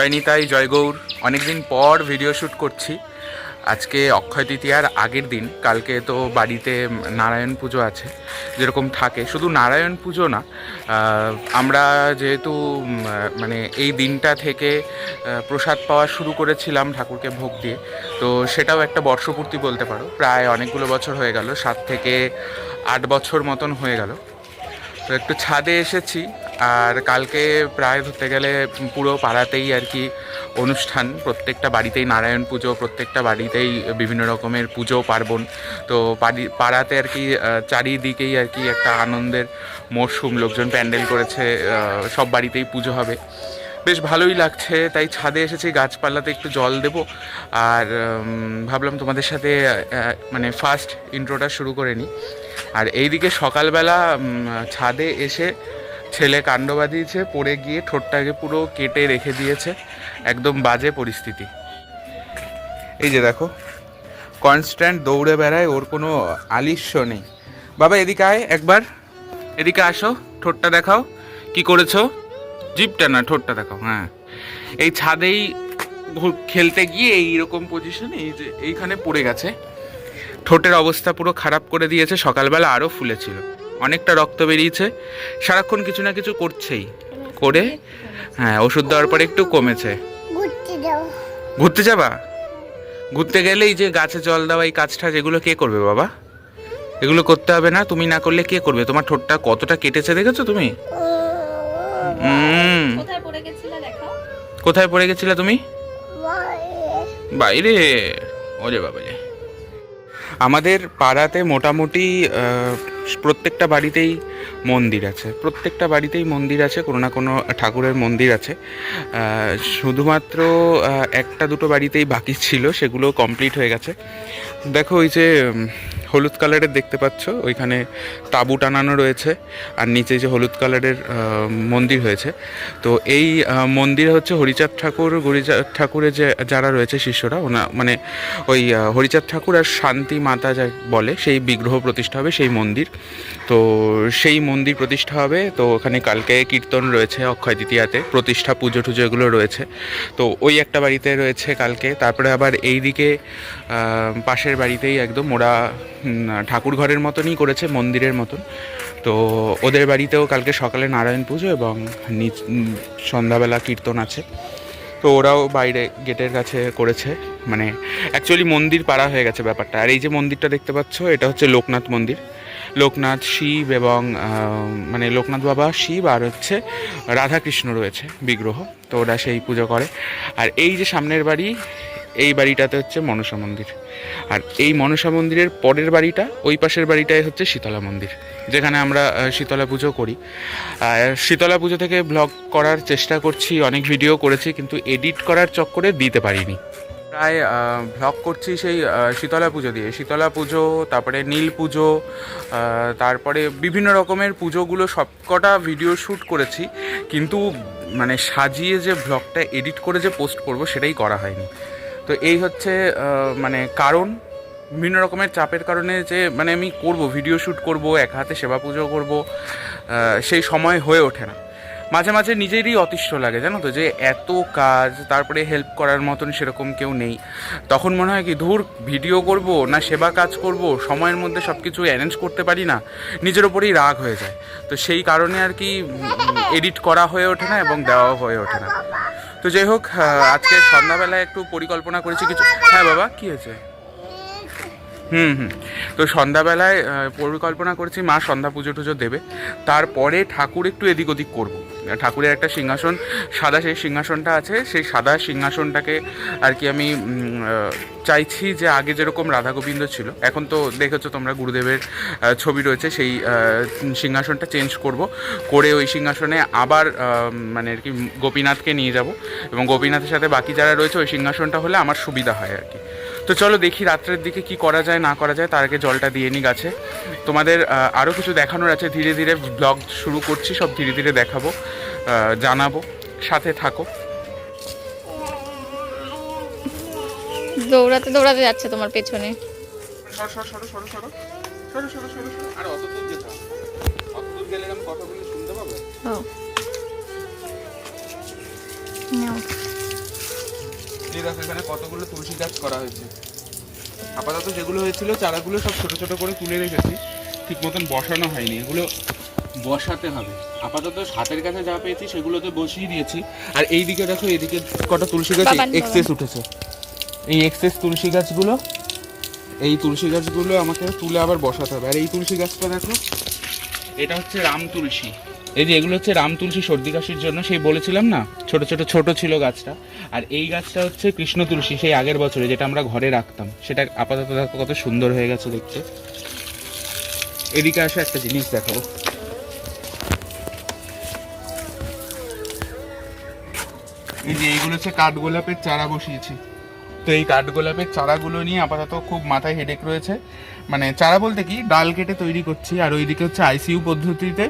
জয় নিতাই জয় গৌর অনেকদিন পর video shoot করছি। আজকে অক্ষয় তৃতীয়ার আগের দিন, কালকে তো বাড়িতে নারায়ণ পুজো আছে, যেরকম থাকে। শুধু নারায়ণ পুজো না আমরা যেহেতু মানে এই দিনটা থেকে প্রসাদ পাওয়া শুরু করেছিলাম ঠাকুরকে ভোগ দিয়ে। তো সেটাও একটা বর্ষপূর্তি বলতে পারো। প্রায় অনেকগুলো বছর হয়ে গেল, সাত থেকে আট বছর মতন হয়ে গেল। তো একটু ছাদে এসেছি আর কালকে প্রায় ধরতে গেলে পুরো পাড়াতেই আর কি অনুষ্ঠান। প্রত্যেকটা বাড়িতেই নারায়ণ পুজো, প্রত্যেকটা বাড়িতেই বিভিন্ন রকমের পুজো, পার্বণ। তো বাড়ি পাড়াতে আর কি চারিদিকেই আর কি একটা আনন্দের মরশুম। লোকজন প্যান্ডেল করেছে সব বাড়িতেই পুজো হবে। বেশ ভালোই লাগছে। তাই ছাদে এসেছি, গাছপালাতে একটু জল দেব। আর ভাবলাম তোমাদের সাথে মানে ফার্স্ট ইন্ট্রোটা শুরু করে নিই আর এইদিকে সকালবেলা ছাদে এসে ছেলে কাণ্ড বাঁধিয়েছে, পড়ে গিয়ে ঠোঁটটাকে পুরো কেটে রেখে দিয়েছে। একদম বাজে পরিস্থিতি। এই যে দেখো কনস্ট্যান্ট দৌড়ে বেড়ায়, ওর কোনো আলিস্য নেই। বাবা, এদিকে আয় একবার। এদিকে আসো, ঠোঁটটা দেখাও। কি করেছ? জিপটা না, ঠোঁটটা দেখাও হ্যাঁ। এই ছাদেই খেলতে গিয়ে এইরকম পজিশনে এই যে এইখানে পড়ে গেছে। ঠোঁটের অবস্থা পুরো খারাপ করে দিয়েছে, সকালবেলা আরও ফুলেছিল। অনেকটা রক্ত বেরিয়েছে। সারাক্ষণ কিছু না কিছু করছেই। করে হ্যাঁ ওষুধ দেওয়ার পরে একটু কমেছে। ঘুরতে যাবা। ঘুরতে গেলে এই যে গাছে জল দেওয়া এই কাজটা যেগুলো কে করবে বাবা? এগুলো করতে হবে না তুমি না করলে কে করবে? তোমার ঠোঁটটা কতটা কেটেছে দেখেছ তুমি? কোথায় পড়ে গেছিলে দেখাও কোথায় পড়ে গেছিলে তুমি? বাইরে। ওরে বাবা রে আমাদের পাড়াতে মোটামুটি প্রত্যেকটা বাড়িতেই মন্দির আছে। প্রত্যেকটা বাড়িতেই মন্দির আছে, কোনো না কোনো ঠাকুরের মন্দির আছে। শুধুমাত্র একটা দুটো বাড়িতেই বাকি ছিল, সেগুলো কমপ্লিট হয়ে গেছে। দেখো ওই যে হলুদ কালারের দেখতে পাচ্ছ ওইখানে তাঁবু টানানো রয়েছে আর নিচে যে হলুদ কালারের মন্দির হয়েছে। তো এই মন্দির হচ্ছে হরিচাঁদ ঠাকুর গরিচাঁদ ঠাকুরের যে যারা রয়েছে শিষ্যরা ওনা মানে ওই হরিচাঁদ ঠাকুর আর শান্তি মাতা যা বলে সেই বিগ্রহ প্রতিষ্ঠা হবে সেই মন্দির। তো সেই মন্দির প্রতিষ্ঠা হবে তো ওখানে কালকে কীর্তন রয়েছে অক্ষয় তৃতীয়াতে প্রতিষ্ঠা পুজো টুজো এগুলো রয়েছে। তো ওই একটা বাড়িতে রয়েছে কালকে তারপরে আবার এইদিকে আহ, পাশের বাড়িতেই একদম ওরা ঠাকুর ঘরের মতনই করেছে, মন্দিরের মতন। তো ওদের বাড়িতেও কালকে সকালে নারায়ণ পুজো এবং নিচ সন্ধ্যাবেলা কীর্তন আছে। তো ওরাও বাইরে গেটের কাছে করেছে। মানে অ্যাকচুয়ালি মন্দির পাড়া হয়ে গেছে ব্যাপারটা। আর এই যে মন্দিরটা দেখতে পাচ্ছ, এটা হচ্ছে লোকনাথ মন্দির। লোকনাথ শিব এবং মানে লোকনাথ বাবা, শিব আর হচ্ছে রাধাকৃষ্ণ রয়েছে বিগ্রহ। তো ওরা সেই পুজো করে। আর এই যে সামনের বাড়ি এই বাড়িটাতে হচ্ছে মনসা মন্দির। আর এই মনসা মন্দিরের পরের বাড়িটা, ওই পাশের বাড়িটাই হচ্ছে শীতলা মন্দির, যেখানে আমরা শীতলা পুজো করি। শীতলা পুজো থেকে ব্লগ করার চেষ্টা করছি, অনেক ভিডিও করেছি, কিন্তু এডিট করার চক্করে দিতে পারিনি। প্রায় ভ্লগ করছি সেই শীতলা পুজো দিয়ে। শীতলা পুজো, তারপরে নীল পুজো তারপরে বিভিন্ন রকমের পুজোগুলো সবকটা ভিডিও শ্যুট করেছি, কিন্তু মানে সাজিয়ে যে ব্লগটা এডিট করে যে পোস্ট করব, সেটাই করা হয়নি। তো এই হচ্ছে মানে কারণ। বিভিন্ন রকমের চাপের কারণে যে মানে আমি করব ভিডিও শ্যুট করব, এক হাতে সেবা পুজো করব সেই সময় হয়ে ওঠে না। মাঝে মাঝে নিজেরই অতিষ্ঠ লাগে, জানো তো, যে এত কাজ, তারপরে হেল্প করার মতন সেরকম কেউ নেই। তখন মনে হয় কি, ধুর ভিডিও করব না সেবা কাজ করব, সময়ের মধ্যে সব কিছু অ্যারেঞ্জ করতে পারি না, নিজের ওপরেই রাগ হয়ে যায়। তো সেই কারণে আর কি এডিট করা হয়ে ওঠে না এবং দেওয়াও হয়ে ওঠে না। তো যাই হোক আজকে সন্ধ্যাবেলায় একটু পরিকল্পনা করেছি কিছু হ্যাঁ বাবা, কি হয়েছে? হুম হুম। তো সন্ধ্যাবেলায় পরিকল্পনা করেছি মা সন্ধ্যা পুজো টুজো দেবে। তারপরে ঠাকুর একটু এদিক ওদিক করব। ঠাকুরের একটা সিংহাসন, সাদা সেই সিংহাসনটা আছে, সেই সাদা সিংহাসনটাকে আর কি আমি চাইছি যে আগে যেরকম রাধা গোবিন্দ ছিল, এখন তো দেখেছ তোমরা গুরুদেবের ছবি রয়েছে, সেই সিংহাসনটা চেঞ্জ করব, করে ওই সিংহাসনে আবার মানে আর কি গোপীনাথকে নিয়ে যাব এবং গোপীনাথের সাথে বাকি যারা রয়েছে ওই সিংহাসনটা হলে আমার সুবিধা হয় আর কি। তো চলো দেখি রাত্রের দিকে কি করা যায় না করা যায় তার আগে জলটা দিয়ে নি গাছে। তোমাদের আরও কিছু দেখানোর আছে ধীরে ধীরে ব্লগ শুরু করছি সব ধীরে ধীরে দেখাবো জানাব সাথে থাকো। দৌড়াতে দৌড়াতে যাচ্ছে তোমার পেছনে। শুনতে পাবো? দেখো এখানে কতগুলো তুলসী গাছ করা হয়েছে? আপাতত যেগুলো হয়েছিল চারাগুলো সব ছোট ছোট করে তুলে রেখেছি। ঠিক মতন বসানো হয়নি এগুলো বসাতে হবে। আপাতত হাতের কাছে যা পেয়েছি সেগুলোতে বসিয়ে দিয়েছি। আর এই দিকে দেখো এইদিকে কটা তুলসী গাছ এক্সেস উঠেছে। এই এক্সেস তুলসী গাছগুলো এই তুলসী গাছগুলো আমাকে তুলে আবার বসাতে হবে। আর এই তুলসী গাছটা দেখো এটা হচ্ছে রাম তুলসী। এই যে এগুলো হচ্ছে রাম তুলসী সর্দি কাশির জন্য, সেই বলেছিলাম না? ছোট ছোট ছোট ছিল গাছটা। আর এই গাছটা হচ্ছে কৃষ্ণ তুলসী, সেই আগের বছরে যেটা আমরা ঘরে রাখতাম। সেটা আপাতত দেখো কত সুন্দর হয়ে গেছে দেখতে। এদিকে আসে, একটা জিনিস দেখাবো এই যে এইগুলো হচ্ছে কাঠগোলাপের চারা বসিয়েছি। তো এই কাঠগোলাপের চারাগুলো নিয়ে আপাতত খুব মাথায় হেডেক রয়েছে। মানে চারা বলতে কি, ডাল কেটে তৈরি করছি, আর ওইদিকে হচ্ছে আইসিইউ পদ্ধতিতে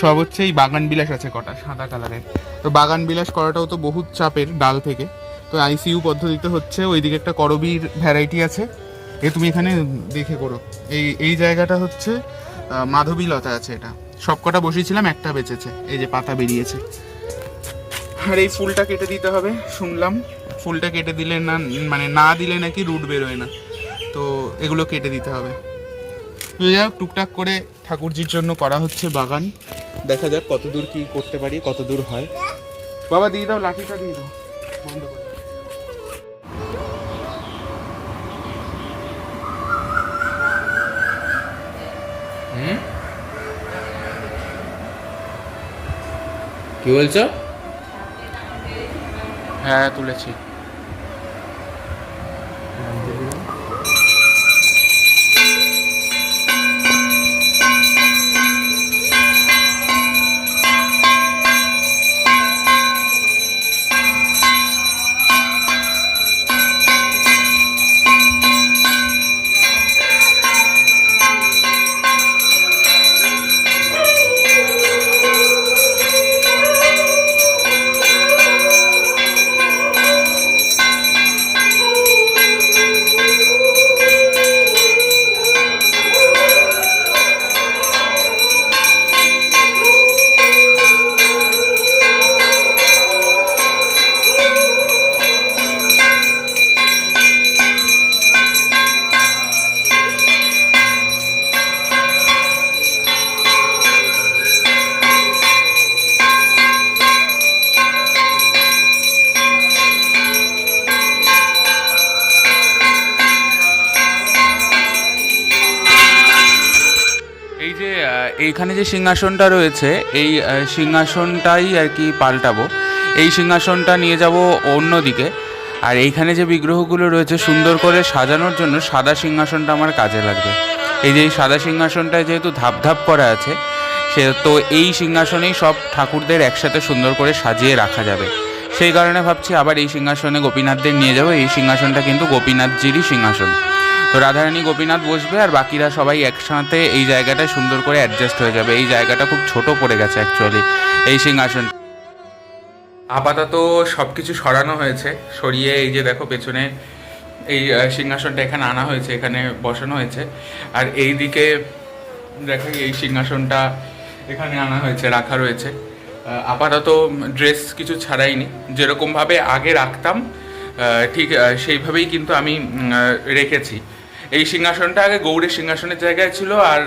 সব হচ্ছে এই বাগান বিলাস আছে কটা সাদা কালারের। তো বাগান বিলাস করাটাও তো বহুত চাপের ডাল থেকে। তো আইসিইউ পদ্ধতিতে হচ্ছে ওইদিকে একটা করবির ভ্যারাইটি আছে। এ তুমি এখানে দেখে করো। এই এই জায়গাটা হচ্ছে আহ, মাধবী লতা আছে এটা। সব কটা বসিয়েছিলাম একটা বেঁচেছে। এই যে পাতা বেরিয়েছে। আর এই ফুলটা কেটে দিতে হবে শুনলাম। ফুলটা কেটে দিলে না মানে না দিলে নাকি রুট বেরোয় না। তো এগুলো কেটে দিতে হবে। তো যাই হোক, টুকটাক করে ঠাকুরজির জন্য করা হচ্ছে বাগান। দেখা যাক কত দূর কি করতে পারি কত দূর হয়। বাবা দিয়ে দাও লাঠিটা দিয়ে দাও। বন্ধ করে কি বলছো? হ্যাঁ তুলেছি। যে সিংহাসনটা রয়েছে, এই সিংহাসনটাই আর কি পাল্টাবো। এই সিংহাসনটা নিয়ে যাব অন্যদিকে। আর এইখানে যে বিগ্রহগুলো রয়েছে, সুন্দর করে সাজানোর জন্য সাদা সিংহাসনটা আমার কাজে লাগবে। এই যে এই সাদা সিংহাসনটায় যেহেতু ধাপ ধাপ করা আছে, সে তো এই সিংহাসনেই সব ঠাকুরদের একসাথে সুন্দর করে সাজিয়ে রাখা যাবে। সেই কারণে ভাবছি আবার এই সিংহাসনে গোপীনাথদের নিয়ে যাব। এই সিংহাসনটা কিন্তু গোপীনাথজিরই সিংহাসন। তো রাধারানী গোপীনাথ বসবে আর বাকিরা সবাই একসাথে এই জায়গাটায় সুন্দর করে অ্যাডজাস্ট হয়ে যাবে। এই জায়গাটা খুব ছোট পড়ে গেছে অ্যাকচুয়ালি এই সিংহাসন। আপাতত সব কিছু সরানো হয়েছে। সরিয়ে এই যে দেখো পেছনে এই সিংহাসনটা এখানে আনা হয়েছে, এখানে বসানো হয়েছে। আর এই দিকে দেখো এই সিংহাসনটা এখানে আনা হয়েছে, রাখা রয়েছে। আপাতত ড্রেস কিছু ছাড়াইনি। যেরকমভাবে আগে রাখতাম ঠিক সেইভাবেই কিন্তু আমি রেখেছি। এই সিংহাসনটা আগে গৌড়ের সিংহাসনের জায়গায় ছিল আর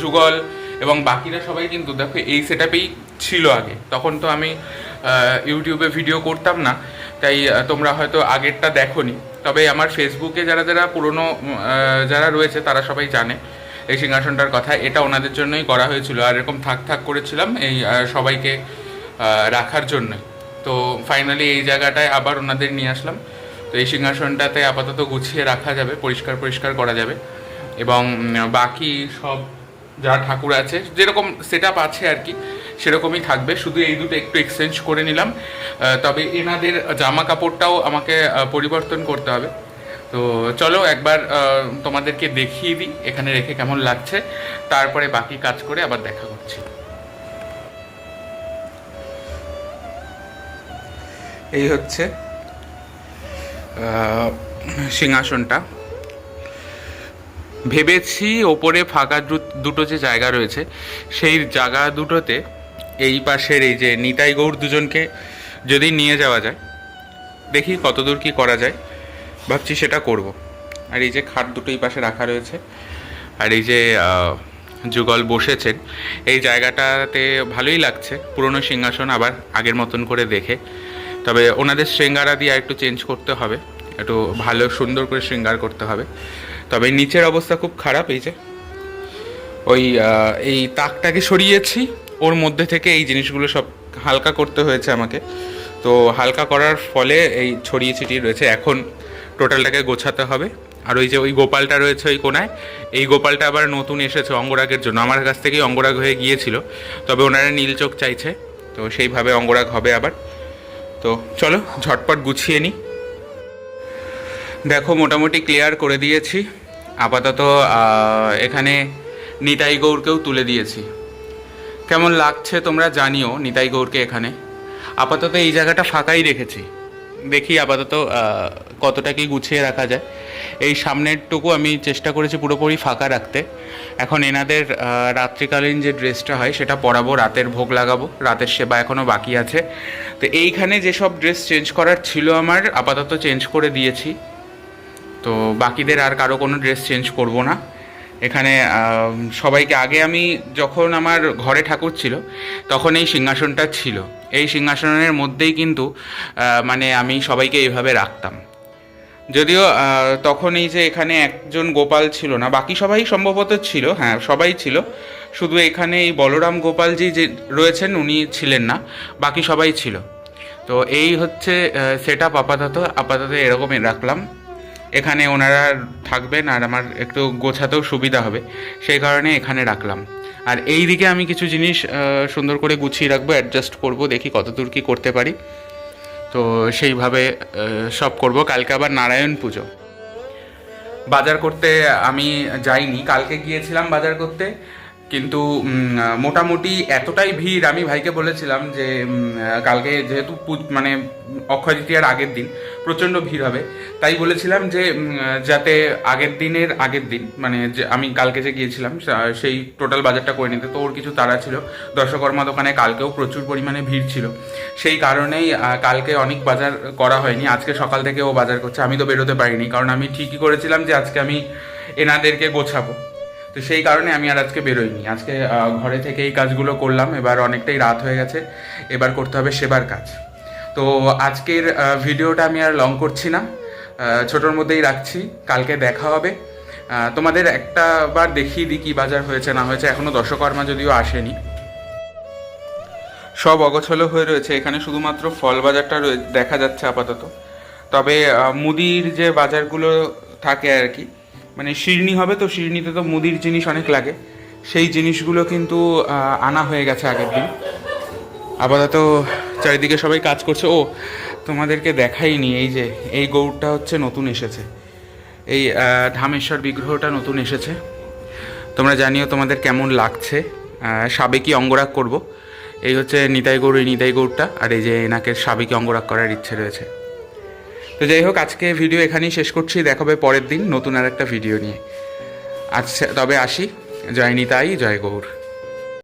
যুগল এবং বাকিরা সবাই কিন্তু, দেখো এই সেট ছিল আগে। তখন তো আমি ইউটিউবে ভিডিও করতাম না, তাই তোমরা হয়তো আগেরটা দেখোনি। তবে আমার ফেসবুকে যারা যারা পুরনো যারা রয়েছে, তারা সবাই জানে এই সিংহাসনটার কথা। এটা ওনাদের জন্যই করা হয়েছিল, আর এরকম থাক থাক করেছিলাম এই সবাইকে রাখার জন্যই। তো ফাইনালি এই জায়গাটায় আবার ওনাদের নিয়ে আসলাম। তো এই সিংহাসনটাতে আপাতত গুছিয়ে রাখা যাবে, পরিষ্কার পরিষ্কার করা যাবে এবং বাকি সব যা ঠাকুর আছে, যেরকম সেট আছে আর কি, সেরকমই থাকবে। শুধু এই দুটো একটু এক্সচেঞ্জ করে নিলাম। তবে এনাদের জামা কাপড়টাও আমাকে পরিবর্তন করতে হবে। তো চলো একবার তোমাদেরকে দেখিয়ে দিই, এখানে রেখে কেমন লাগছে। তারপরে বাকি কাজ করে আবার দেখা করছি। এই হচ্ছে সিংহাসনটা। ভেবেছি ওপরে ফাঁকা দুটো যে জায়গা রয়েছে, সেই জায়গা দুটোতে এই পাশের এই যে নিতাই গৌর দুজনকে যদি নিয়ে যাওয়া যায়, দেখি কতদূর কি করা যায়। ভাবছি সেটা করব। আর এই যে খাট দুটো এই পাশে রাখা রয়েছে, আর এই যে যুগল বসেছেন, এই জায়গাটাতে ভালোই লাগছে। পুরনো সিংহাসন আবার আগের মতন করে দেখে। তবে ওনাদের শৃঙ্গারা দিয়ে একটু চেঞ্জ করতে হবে, একটু ভালো সুন্দর করে শৃঙ্গার করতে হবে। তবে নিচের অবস্থা খুব খারাপ, এই যে। ওই এই তাকটাকে সরিয়েছি, ওর মধ্যে থেকে এই জিনিসগুলো সব হালকা করতে হয়েছে আমাকে। তো হালকা করার ফলে এই ছড়িয়ে ছিটিয়ে রয়েছে। এখন টোটালটাকে গোছাতে হবে। আর ওই যে ওই গোপালটা রয়েছে ওই কোনায়, এই গোপালটা আবার নতুন এসেছে অঙ্গরাগের জন্য। আমার কাছ থেকেই অঙ্গরাগ হয়ে গিয়েছিল, তবে ওনারা নীল চোখ চাইছে, তো সেইভাবে অঙ্গরাগ হবে আবার। তো চলো ঝটপট গুছিয়ে নিই দেখো মোটামুটি ক্লিয়ার করে দিয়েছি। আপাতত এখানে নিতাই গৌরকেও তুলে দিয়েছি। কেমন লাগছে তোমরা জানিও নিতাই গৌরকে এখানে। আপাতত এই জায়গাটা ফাঁকাই রেখেছি। দেখি আপাতত কতটা কি গুছিয়ে রাখা যায়। এই সামনেরটুকু আমি চেষ্টা করেছি পুরোপুরি ফাঁকা রাখতে। এখন এনাদের রাত্রিকালীন যে ড্রেসটা হয় সেটা পরাবো, রাতের ভোগ লাগাবো, রাতের সেবা এখনও বাকি আছে। তো এইখানে যেসব ড্রেস চেঞ্জ করার ছিল আমার, আপাতত চেঞ্জ করে দিয়েছি। তো বাকিদের আর কারও কোনো ড্রেস চেঞ্জ করব না। এখানে সবাইকে আগে আমি যখন আমার ঘরে ঠাকুর ছিল, তখন এই সিংহাসনটা ছিল। এই সিংহাসনের মধ্যেই কিন্তু মানে আমি সবাইকে এইভাবে রাখতাম। যদিও তখন এই যে এখানে একজন গোপাল ছিল না, বাকি সবাই সম্ভবত ছিল হ্যাঁ সবাই ছিল। শুধু এখানে এই বলরাম গোপালজি যে রয়েছেন, উনি ছিলেন না, বাকি সবাই ছিল। তো এই হচ্ছে সেট আপ আপাতত। আপাতত এরকমই রাখলাম। এখানে ওনারা থাকবেন আর আমার একটু গোছাতেও সুবিধা হবে। সেই কারণে এখানে রাখলাম। আর এই দিকে আমি কিছু জিনিস সুন্দর করে গুছিয়ে রাখব অ্যাডজাস্ট করব, দেখি কতদূর কি করতে পারি। তো সেইভাবে সব করব। কালকে আবার নারায়ণ পুজো। বাজার করতে আমি যাইনি। কালকে গিয়েছিলাম বাজার করতে। কিন্তু মোটামুটি এতটাই ভিড়, আমি ভাইকে বলেছিলাম যে কালকে যেহেতু মানে অক্ষয় তৃতীয়ার আগের দিন, প্রচণ্ড ভিড় হবে, তাই বলেছিলাম যে যাতে আগের দিনের, আগের দিন মানে যে, আমি কালকে যে গিয়েছিলাম সেই টোটাল বাজারটা করে নিতে, তো ওর কিছু তাড়া ছিল, দর্শকর্মা দোকানে কালকেও প্রচুর পরিমাণে ভিড় ছিল, সেই কারণেই কালকে অনেক বাজার করা হয়নি, আজকে সকাল থেকে ও বাজার করছে, আমি তো বেরোতে পারিনি, কারণ আমি ঠিকই করেছিলাম যে, আজকে আমি এনাদেরকে গোছাবো। তো সেই কারণে আমি আর আজকে বেরোইনি। আজকে ঘরে থেকে এই কাজগুলো করলাম। এবার অনেকটাই রাত হয়ে গেছে। এবার করতে হবে সেবার কাজ। তো আজকের ভিডিওটা আমি আর লং করছি না। ছোটোর মধ্যেই রাখছি। কালকে দেখা হবে। তোমাদের একটা বার দেখিয়ে দিই কী বাজার হয়েছে, না হয়েছে। এখনও দশকর্মা যদিও আসেনি। সব অগোছলো হয়ে রয়েছে। এখানে শুধুমাত্র ফল বাজারটা দেখা যাচ্ছে আপাতত। তবে মুদির যে বাজারগুলো থাকে আর কি মানে শিরনি হবে তো, শিরনিতে তো মুদির জিনিস অনেক লাগে। সেই জিনিসগুলো কিন্তু আনা হয়ে গেছে আগের দিন। আপাতত চারিদিকে সবাই কাজ করছে। ও, তোমাদেরকে দেখাইনি, এই যে, এই গৌড়টা হচ্ছে নতুন এসেছে। এই ধামেশ্বর বিগ্রহটা নতুন এসেছে। তোমরা জানিও তোমাদের কেমন লাগছে। সাবেকি অঙ্গরাগ করব। এই হচ্ছে নিতাই গৌর, এই নিতাই গৌরটা, আর এই যে এনাকে সাবেকি অঙ্গরাগ করার ইচ্ছে রয়েছে। তো যাই হোক, আজকে ভিডিও এখানেই শেষ করছি। দেখাবে পরের দিন নতুন আর একটা ভিডিও নিয়ে। আচ্ছা তবে আসি। জয় নিতাই, জয় গৌর।